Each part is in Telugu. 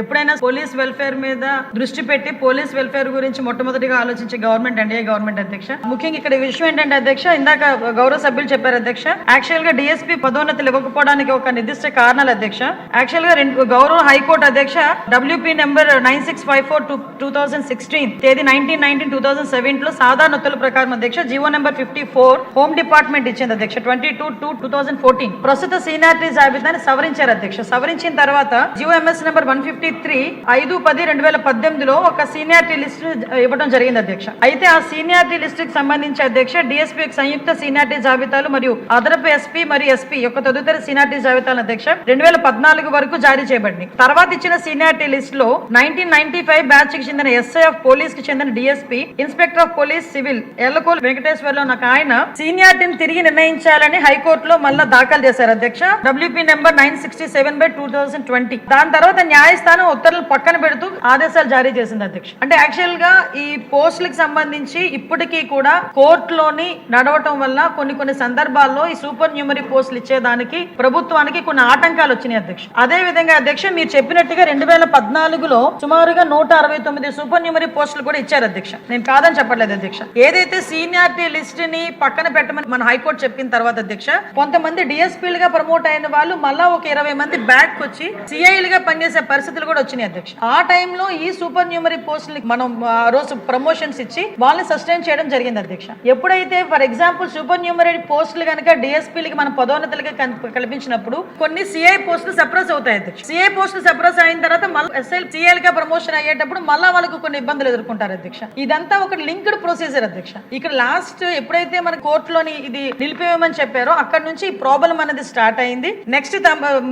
ఎప్పుడైనా పోలీస్ వెల్ఫేర్ మీద దృష్టి పెట్టి పోలీస్ వెల్ఫేర్ గురించి మొట్టమొదటిగా ఆలోచించే గవర్నమెంట్ ఎన్డీఏ గవర్నమెంట్ అధ్యక్ష. ముఖ్యంగా ఇక్కడ విషయం ఏంటంటే అధ్యక్ష ఇందాక గౌరవ సభ్యులు చెప్పారు అధ్యక్ష. యాక్చువల్గా డిఎస్పీ పదోన్నతులు ఇవ్వకపోవడానికి ఒక నిర్దిష్ట కారణాలు అధ్యక్ష. యాక్చువల్గా రెండు గౌరవ హైకోర్టు అధ్యక్ష WP number nine six five four two two thousand sixteen తేదీ నైన్టీన్ నైన్టీన్ టూ థౌసండ్ సెవెన్లో సాధారణ ఉత్తర్వుల ప్రకారం అధ్యక్ష GO number fifty four home department ఇచ్చింది అధ్యక్ష. Twenty two two two thousand fourteen ప్రస్తుత సీనియారిటీ జాబితాని సవరించారు అధ్యక్ష. సవరించిన తర్వాత GOMS number one fifty three ఐదు పది రెండు వేల పద్దెనిమిదిలో ఒక సీనియారిటీ లిస్ట్ ఇవ్వడం జరిగింది అధ్యక్ష. అయితే ఆ సీనియారిటీ లిస్ట్కి సంబంధించి అధ్యక్ష డిఎస్పీ సంయుక్త సీనియారిటీ జాబితాలు మరియు అదనపు ఎస్పీ మరియు ఎస్పీ యొక్క తదుపరి సీనియారిటీ జాబితాల అధ్యక్ష రెండు వేల పద్నాలుగు వరకు జారీ చేయబడింది. తర్వాత ఇచ్చిన సీనియారిటీ లిస్ట్లో నైన్టీన్ నైన్టీ ఫైవ్ బ్యాచ్కి చెందిన ఎస్ఐ ఆఫ్ పోలీస్కి చెందిన DSP inspector of police civil ఎల్లకోల్ వెంకటేశ్వర్లో నాకు ఆయన సీనియారిటీని తిరిగి నిర్ణయించాలని హైకోర్టులో మళ్ళా దాఖలు చేశారు అధ్యక్ష. WP number nine sixty seven by two thousand twenty. దాని తర్వాత న్యాయస్థానం ఉత్తర్వులు పక్కన పెడుతూ ఆదేశాలు జారీ చేసింది అధ్యక్ష. అంటే యాక్చువల్గా ఈ పోస్టులకు సంబంధించి ఇప్పటికీ కూడా కోర్టులోని నడవటం వల్ల కొన్ని కొన్ని సందర్భాల్లో ఈ సూపర్ న్యూమరీ పోస్టులు ఇచ్చేదానికి ప్రభుత్వానికి కొన్ని ఆటంకాలు వచ్చినాయి అధ్యక్ష. అదే విధంగా అధ్యక్ష మీరు చెప్పినట్టుగా రెండు వేల పద్నాలుగులో సుమారుగా నూట అరవై తొమ్మిది సూపర్ న్యూమరీ పోస్టులు కూడా ఇచ్చారు అధ్యక్ష. నేను కాదని చెప్పట్లేదు అధ్యక్ష. ఏదైతే సీనియారిటీ లిస్ట్ని పక్కన పెట్టమని మన హైకోర్టు చెప్పిన తర్వాత అధ్యక్ష కొంతమంది డిఎస్పీలుగా ప్రమోట్ అయిన వాళ్ళు మళ్ళా ఒక ఇరవై మంది బ్యాక్ వచ్చి సిఐలుగా పనిచేసే పరిస్థితులు కూడా వచ్చినాయి అధ్యక్ష. ఆ టైంలో ఈ సూపర్ న్యూమరీ పోస్టులు మనం ఆ రోజు ప్రమోషన్స్ ఇచ్చి వాళ్ళని సస్టైన్ చేయడం జరిగింది అధ్యక్ష. ఎప్పుడైతే ఫర్ ఎగ్జాంపుల్ సూపర్ న్యూమరీ పోస్టులు కనుక డిఎస్పీలకి మన పదోన్నతులకి కల్పించినప్పుడు కొన్ని సిఐ పోస్టులు సప్రెస్ అవుతాయి అధ్యక్ష. సిఐ పోస్టులు సప్రెస్ అయిన తర్వాత మళ్ళీ ఎస్ఐ సిఐల్గా ప్రమోషన్ అయ్యేటప్పుడు మళ్ళా వాళ్ళకు కొన్ని ఇబ్బందులు ఎదుర్కొంటారు అధ్యక్ష. ఇదంతా ఒక లింక్డ్ ప్రొసీజర్ అధ్యక్ష. ఇక్కడ లాస్ట్ ఎప్పుడైతే మన కోర్టులోని ఇది నిలిపివేయమని చెప్పారో అక్కడ నుంచి ఈ ప్రాబ్లం అనేది స్టార్ట్ అయింది. నెక్స్ట్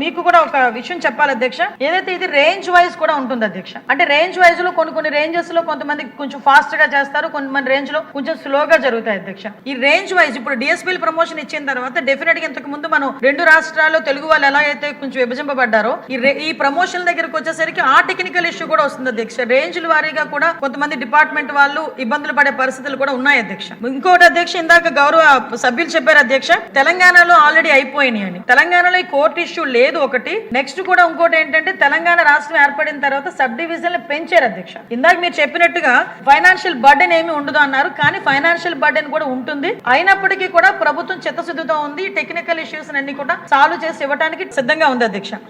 మీకు కూడా ఒక విషయం చెప్పాలి అధ్యక్ష. ఏదైతే ఇది రేంజ్ వైజ్ కూడా ఉంటుంది అధ్యక్ష. అంటే రేంజ్ వైజ్లో కొన్ని కొన్ని రేంజెస్లో కొంతమంది కొంచెం ఫాస్ట్గా చేస్తారు కొంతమంది రేంజ్లో కొంచెం స్లోగా జరుగుతాయి అధ్యక్ష. ఈ రేంజ్ వైజ్ ఇప్పుడు డిఎస్పీ ప్రమోషన్ ఇచ్చిన తర్వాత డెఫినెట్గా ఇంతకు ముందు మనం రెండు రాష్ట్రాల్లో తెలుగు వాళ్ళు ఎలా అయితే కొంచెం విభజింపబడ్డారో ఈ ఈ ప్రమోషన్ దగ్గరకు వచ్చేసరికి ఆ టెక్నికల్ ఇష్యూ కూడా వస్తుంది అధ్యక్ష. రేంజ్ల వారీగా కూడా కొంతమంది డిపార్ట్మెంట్ వాళ్ళు ఇబ్బందులు పడే పరిస్థితులు కూడా ఉన్నాయి అధ్యక్ష. ఇంకోటి అధ్యక్ష ఇందాక గౌరవ సభ్యులు చెప్పారు అధ్యక్ష తెలంగాణలో ఆల్రెడీ అయిపోయినాయి అని. తెలంగాణలో ఈ కోర్టు ఇష్యూ లేదు ఒకటి. నెక్స్ట్ కూడా ఇంకోటి ఏంటంటే తెలంగాణ రాష్ట్రం ఏర్పడిన తర్వాత సబ్ డివిజన్లు పెంచారు అధ్యక్ష. ఇందాక మీరు చెప్పినట్టుగా ఫైనాన్షియల్ బర్డెన్ ఏమి ఉండదు అన్నారు కానీ ఫైనాన్షియల్ బర్డెన్ కూడా ఉంటుంది. అయినప్పటికీ కూడా ప్రభుత్వం చిత్తశుద్ధితో ఉంది. టెక్నికల్ ఇష్యూస్ అన్ని కూడా సాల్వ్ చేసి ఇవ్వడానికి సిద్ధంగా ఉంది అధ్యక్ష.